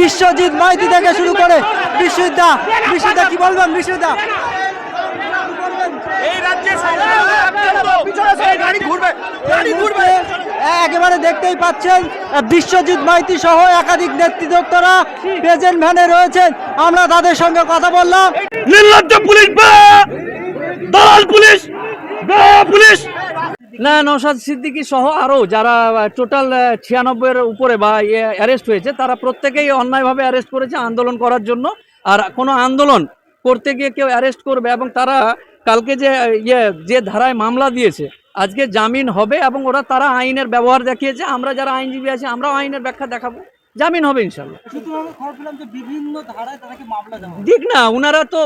বিশ্বজিৎ মাইতি থেকে শুরু করে বিশ্বজিৎদা। বিশ্বজিৎদা কি বলবেন? বিশ্বজিৎদা। এই রাজ্যে গাড়ি ঘুরবে গাড়ি ঘুরবে। একেবারে দেখতেই পাচ্ছেন বিশ্বজিৎ মাইতি সহ একাধিক নেতৃত্বরা প্রেজেন্ট ভ্যানে রয়েছেন। আমরা তাদের সঙ্গে কথা বললাম। নির্লজ্জ পুলিশ বে! দালাল পুলিশ! বে পুলিশ! না নৌসাদ সিদ্দিকী সহ আরও যারা টোটাল ছিয়ানব্বইয়ের উপরে বা অ্যারেস্ট হয়েছে, তারা প্রত্যেকেই অন্যায়ভাবে অ্যারেস্ট করেছে আন্দোলন করার জন্য। আর কোনো আন্দোলন করতে গিয়ে কেউ অ্যারেস্ট করবে এবং তারা কালকে যে ইয়ে যে ধারায় মামলা দিয়েছে, আজকে জামিন হবে এবং ওরা তারা আইনের ব্যবহার দেখিয়েছে, আমরা যারা আইনজীবী আছি, আমরাও আইনের ব্যাখ্যা দেখাবো। জামিন হবে ইনশাল্লাহ ঠিক না উনারা তো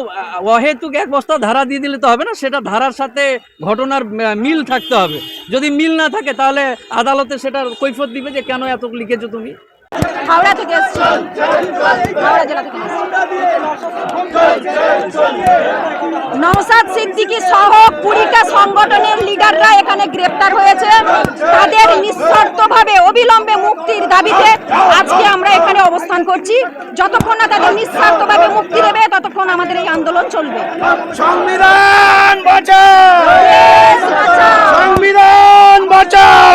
অহেতুক এক বস্তা ধারা দিয়ে দিলে তো হবে না সেটা ধারার সাথে ঘটনার মিল থাকতে হবে। যদি মিল না থাকে তাহলে আদালতে সেটার কৈফত দিবে যে কেন এত লিখেছো তুমি? হাওড়া থেকে এসেছি। হাওড়া জেলা থেকে নওসাদ সিদ্দিকী সহ কুড়িটা সংগঠনের লিডাররা এখানে গ্রেপ্তার হয়েছে। তাদের নিঃশর্তভাবে অবিলম্বে মুক্তির দাবিতে আজকে আমরা এখানে অবস্থান করছি। যতক্ষণ না তাদের নিঃস্বার্থভাবে মুক্তি দেবে ততক্ষণ আমাদের এই আন্দোলন চলবে। সংবিধান বাঁচাও! সংবিধান বাঁচাও!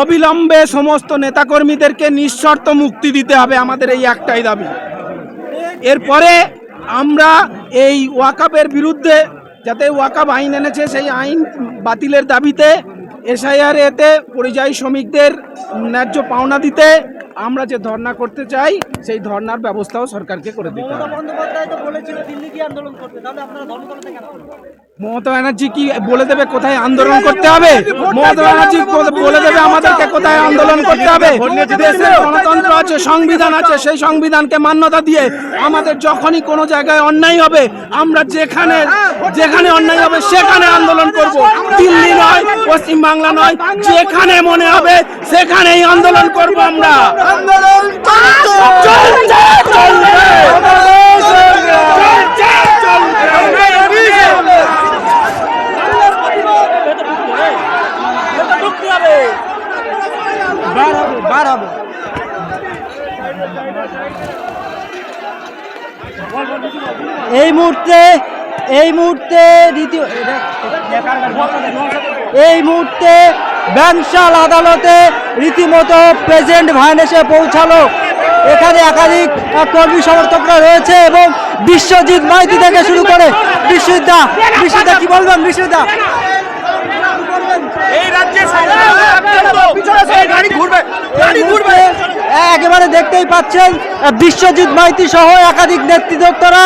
অবিলম্বে সমস্ত নেতাকর্মীদেরকে নিঃশর্ত মুক্তি দিতে হবে আমাদের এই একটাই দাবি। এরপরে আমরা এই ওয়াকাবের বিরুদ্ধে, যাতে ওয়াকাব আইন এনেছে, সেই আইন বাতিলের দাবিতে এসআইআর এতে পরিযায়ী শ্রমিকদের ন্যায্য পাওনা দিতে আমরা যে ধর্না করতে চাই সেই ধর্নার ব্যবস্থাও সরকারকে করে দিতে হবে। মমতা ব্যানার্জি কি বলে দেবে কোথায় আন্দোলন করতে হবে? মমতা ব্যানার্জি বলে দেবে আমাদেরকে কোথায় আন্দোলন করতে হবে? দেশের গণতন্ত্র আছে সংবিধান আছে সেই সংবিধানকে মান্যতা দিয়ে আমাদের যখনই কোনো জায়গায় অন্যায় হবে আমরা যেখানে যেখানে অন্যায় হবে সেখানে আন্দোলন করব। দিল্লি নয় পশ্চিমবাংলা নয় যেখানে মনে হবে সেখানেই আন্দোলন করব আমরা। আন্দোলন চলছে। চলবে এই মুহূর্তে এই মুহূর্তে দ্বিতীয় এই মুহূর্তে ব্যাংশাল আদালতে রীতিমতো প্রেজেন্ট ভ্যান এসে পৌঁছালো। এখানে একাধিক কর্মী সমর্থকরা রয়েছে এবং বিশ্বজিৎ মাইতি থেকে শুরু করে বিশ্বজিৎদা বিশ্বদা কি বলবেন বিশ্বদা এই রাজ্যে গাড়ি ঘুরবে গাড়ি ঘুরবে একেবারে দেখতেই পাচ্ছেন বিশ্বজিৎ মাইতি সহ একাধিক নেতৃত্বরা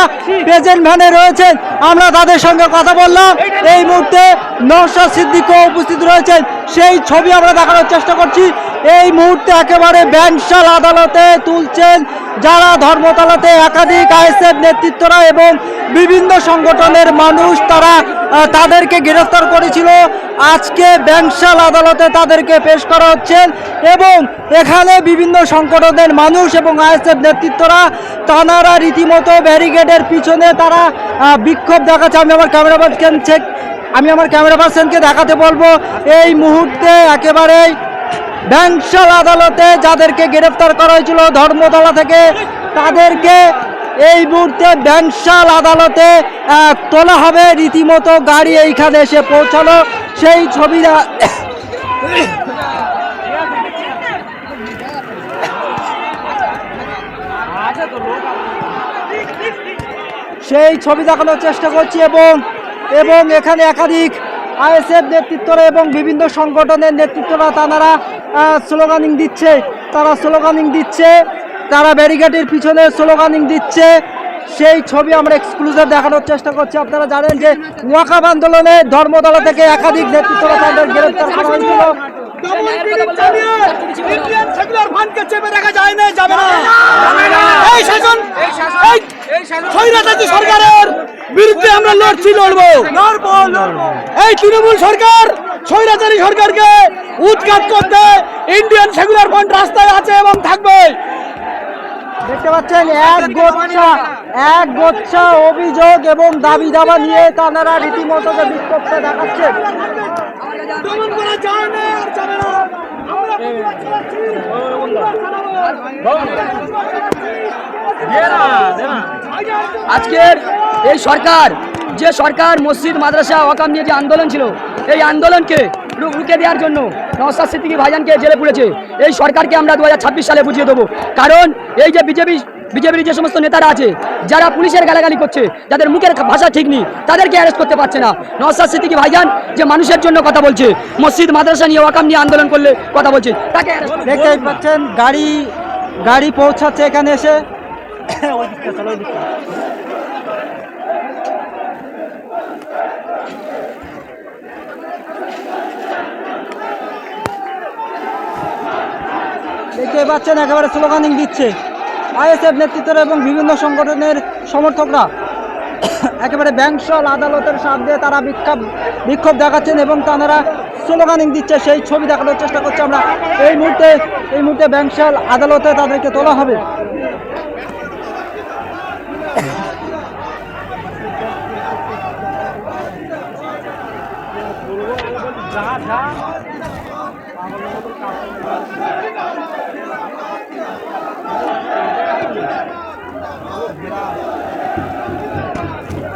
প্রেজেন্ট ভ্যানে রয়েছেন। আমরা তাদের সঙ্গে কথা বললাম। এই মুহূর্তে নওশাদ সিদ্দিকও উপস্থিত রয়েছেন। সেই ছবি আমরা দেখানোর চেষ্টা করছি। এই মুহূর্তে একেবারে ব্যাংশাল আদালতে তুলছেন যারা ধর্মতলাতে একাধিক আইএসএফ নেতৃত্বরা এবং বিভিন্ন সংগঠনের মানুষ তারা তাদেরকে গ্রেফতার করেছিল। আজকে ব্যাংশাল আদালতে তাদেরকে পেশ করা হচ্ছে এবং এখানে বিভিন্ন সংগঠনের মানুষ এবং আইএসএফ নেতৃত্বরা, তানারা রীতিমতো ব্যারিকেডের পিছনে তারা বিক্ষোভ দেখাচ্ছে। আমি আমার ক্যামেরা পার্সনকে আমি আমার ক্যামেরা পার্সনকে দেখাতে বলব। এই মুহূর্তে একেবারেই ব্যাংশাল আদালতে যাদেরকে গ্রেফতার করা হয়েছিল ধর্মতলা থেকে, তাদেরকে এই মুহূর্তে ব্যাংশাল আদালতে তোলা হবে। রীতিমতো গাড়ি এইখানে এসে পৌঁছালো। সেই ছবিটা সেই ছবি দেখানোর চেষ্টা করছি এবং এবং এখানে একাধিক আইএসএফ নেতৃত্বরা এবং বিভিন্ন সংগঠনের নেতৃত্বরা, তারা স্লোগানিং দিচ্ছে তারা স্লোগানিং দিচ্ছে তারা ব্যারিকেডের পিছনে স্লোগানিং দিচ্ছে। সেই ছবি আমরা এক্সক্লুসিভ দেখানোর চেষ্টা করছি। আপনারা জানেন যে ওয়াকাব আন্দোলনে ধর্মতলা থেকে একাধিক নেতৃত্বরা তাদের গ্রেপ্তার করা হয়েছিল। ইন্ডিয়ান সেকুলার চেপে রাখা যায় না যাবে না। এই শাসন এই স্বৈরাচারী সরকারের বিরুদ্ধে আমরা লড়ছি লড়বো। এই তৃণমূল সরকার স্বৈরাচারী সরকারকে উৎখাত করতে ইন্ডিয়ান সেকুলার ফান্ড রাস্তায় আছে এবং থাকবে। দেখতে পাচ্ছেন, এক গোচ্ছা এক গোচ্ছা অভিযোগ এবং দাবি দাবা নিয়ে তারা রীতিমতো যে বিক্ষোভটা দেখাচ্ছেন। আজকের এই সরকার যে সরকার মসজিদ মাদ্রাসা ওয়াকাম নিয়ে যে আন্দোলন ছিল এই আন্দোলনকে রু- রুখে দেওয়ার জন্য নওসাদ সিদ্দিকী ভাইজানকে জেলে পুড়েছে। এই সরকারকে আমরা দু হাজার ছাব্বিশ সালে বুঝিয়ে দেবো। কারণ এই যে বিজেপি বিজেপির যে সমস্ত নেতারা আছে যারা পুলিশের গালাগালি করছে যাদের মুখের ভাষা ঠিক নেই তাদেরকে অ্যারেস্ট করতে পারছে না। নওসাদ সিদ্দিকী ভাইজান যে মানুষের জন্য কথা বলছে মসজিদ মাদ্রাসা নিয়ে ওয়াকাম নিয়ে আন্দোলন করলে কথা বলছে তাকে দেখতেই পাচ্ছেন গাড়ি গাড়ি পৌঁছাচ্ছে এখানে এসে। ওই দিকটা চলো ওই দিকটা দেখতে পাচ্ছেন, একেবারে স্লোগানিং দিচ্ছে। আইএসএফ নেতৃত্বের এবং বিভিন্ন সংগঠনের সমর্থকরা একেবারে ব্যাংকশল আদালতের সামনে তারা বিক্ষোভ বিক্ষোভ দেখাচ্ছেন এবং তারা স্লোগানিং দিচ্ছে, সেই ছবি দেখানোর চেষ্টা করছে আমরা। এই মুহূর্তে এই মুহূর্তে ব্যাংকশাল আদালতে তাদেরকে তোলা হবে। Yeah.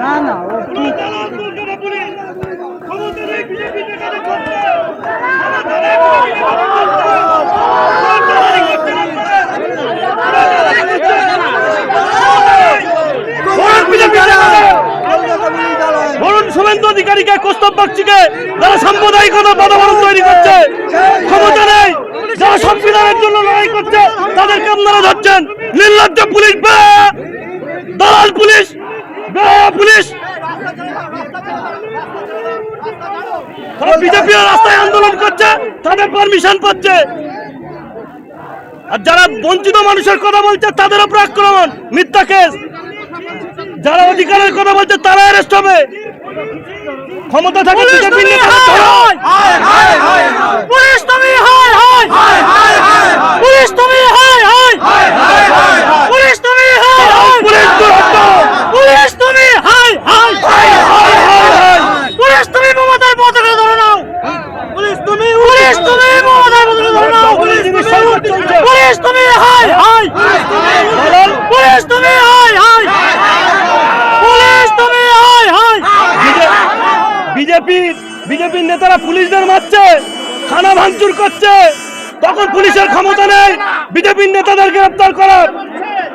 না না ও ঠিক বরুণ শুভেন্দু বাগচিকে যারা সাম্প্রদায়িকতা বাতাবরণ তৈরি করছে, ক্ষমতা নেই, যারা সংবিধানের জন্য লড়াই করছে, তাদেরকে আপনারা ধরছেন। নির্লজ্জ পুলিশ দালাল পুলিশ পুলিশ! বিজেপি রাস্তায় আন্দোলন করছে, তাদের পারমিশন পাচ্ছে। আর যারা বঞ্চিত মানুষের কথা বলছে তাদের উপর আক্রমণ, মিথ্যা কেস যারা অধিকারের কথা বলছে তারা অ্যারেস্ট হবে। ক্ষমতা থাকে হয় ধরো। পুলিশ তুমি হয় হয় পুলিশ তুমি হায় হায় পুলিশ তুমি হায় হায় পুলিশ দুরন্ত পুলিশ তুমি হায় হায় পুলিশ তুমি মমতার পতাকা ধরে নাও পুলিশ তুমি পুলিশ তুমি মমতার পতাকা ধরে নাও পুলিশ তুমি পুলিশ তুমি হায় হায় পুলিশ তুমি হায় হায় পুলিশ তুমি হায় হায় বিজেপি বিজেপির নেতারা পুলিশদের মারছে থানা ভাঙচুর করছে। তখন পুলিশের ক্ষমতা নেই, বিজেপির নেতাদের গ্রেপ্তার করার।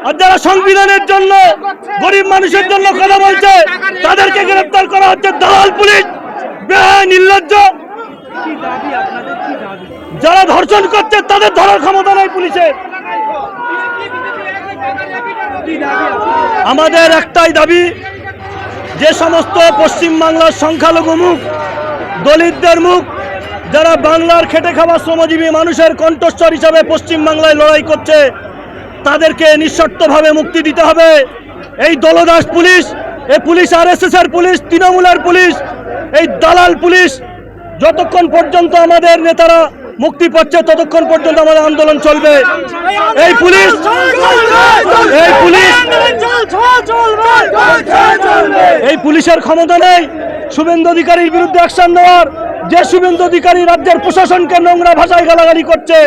আর যারা সংবিধানের জন্য, গরিব মানুষের জন্য কথা বলছে, তাদেরকে গ্রেপ্তার করা হচ্ছে দালাল পুলিশ নির্লজ্জ। যারা ধর্ষণ করছে, তাদের ধরার ক্ষমতা নেই পুলিশের। আমাদের একটাই দাবি যে সমস্ত পশ্চিম বাংলার সংখ্যালঘু মুখ, দলিতদের মুখ, যারা বাংলার খেটে খাওয়া শ্রমজীবী মানুষের কণ্ঠস্বর হিসাবে পশ্চিম বাংলায় লড়াই করছে, তাদেরকে নিঃশর্তভাবে মুক্তি দিতে হবে। এই দলদাস পুলিশ, এই পুলিশ আর এর পুলিশ, তৃণমূলের পুলিশ, এই দালাল পুলিশ, যতক্ষণ পর্যন্ত আমাদের নেতারা মুক্তি পাচ্ছে ততক্ষণ পর্যন্ত আমাদের আন্দোলন চলবে। এই পুলিশ এই পুলিশ। এই পুলিশের ক্ষমতা নেই। শুভেন্দু অধিকারীর বিরুদ্ধে অ্যাকশন নেওয়ার। যে শুভেন্দু অধিকারী রাজ্যের প্রশাসনকে নোংরা ভাষায় গালাগালি করছে,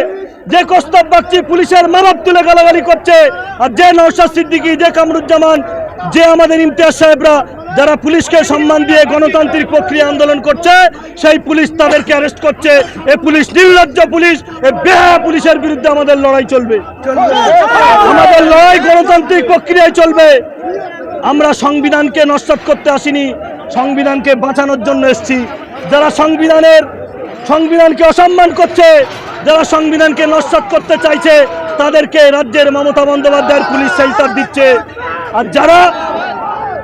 যে কস্তব বাগচি পুলিশের মানব তুলে গালাগালি করছে, আর যে নৌশাদ সিদ্দিকী, যে কামরুজ্জামান, যে আমাদের ইমতিয়াজ সাহেবরা যারা পুলিশকে সম্মান দিয়ে গণতান্ত্রিক প্রক্রিয়া আন্দোলন করছে, সেই পুলিশ তাদেরকে অ্যারেস্ট করছে। এ পুলিশ নির্লজ্জ পুলিশ, এ বেহা পুলিশের বিরুদ্ধে আমাদের লড়াই চলবে। আমাদের লড়াই গণতান্ত্রিক প্রক্রিয়ায় চলবে। আমরা সংবিধানকে নস্বাত করতে আসিনি, সংবিধানকে বাঁচানোর জন্য এসছি। যারা সংবিধানের, সংবিধানকে অসম্মান করছে, যারা সংবিধানকে নস্বাত করতে চাইছে, তাদেরকে রাজ্যের মমতা বন্দ্যোপাধ্যায়ের পুলিশ সেন্টার দিচ্ছে। আর যারা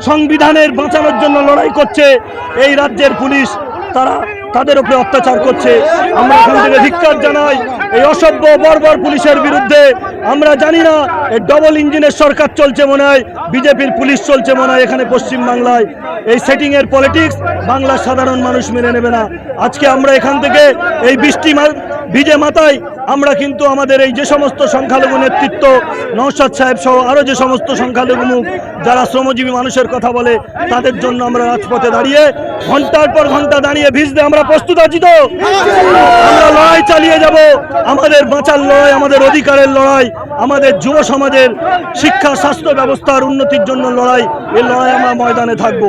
সংবিধানের বাঁচানোর জন্য লড়াই করছে এই রাজ্যের পুলিশ। তারা তাদের উপরে অত্যাচার করছে। আমরা এখান থেকে ধিক্কার জানাই, এই অসভ্য, বর্বর পুলিশের বিরুদ্ধে। আমরা জানি না, এই ডবল ইঞ্জিনের সরকার চলছে মনে হয়, বিজেপির পুলিশ চলছে মনে হয় এখানে পশ্চিম বাংলায় এই সেটিংয়ের পলিটিক্স বাংলার সাধারণ মানুষ মেনে নেবে না। আজকে আমরা এখান থেকে এই বৃষ্টি ভিজে মাথায় আমরা কিন্তু আমাদের এই যে সমস্ত সংখ্যালঘু নেতৃত্ব নৌসাদ সাহেব সহ আরও যে সমস্ত সংখ্যালঘু মুখ, যারা শ্রমজীবী মানুষের কথা বলে, তাদের জন্য আমরা রাজপথে দাঁড়িয়ে, ঘণ্টার পর ঘণ্টা দাঁড়িয়ে ভিজতে আমরা প্রস্তুত আছি তো। আমরা লড়াই চালিয়ে যাব। আমাদের বাঁচার লড়াই, আমাদের অধিকারের লড়াই আমাদের যুব সমাজের শিক্ষা স্বাস্থ্য ব্যবস্থার উন্নতির জন্য লড়াই এই লড়াই আমরা ময়দানে থাকব।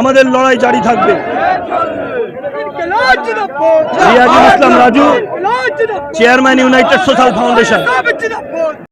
আমাদের লড়াই জারি থাকবে। Riazul Islam Raju. Chairman United Social Foundation.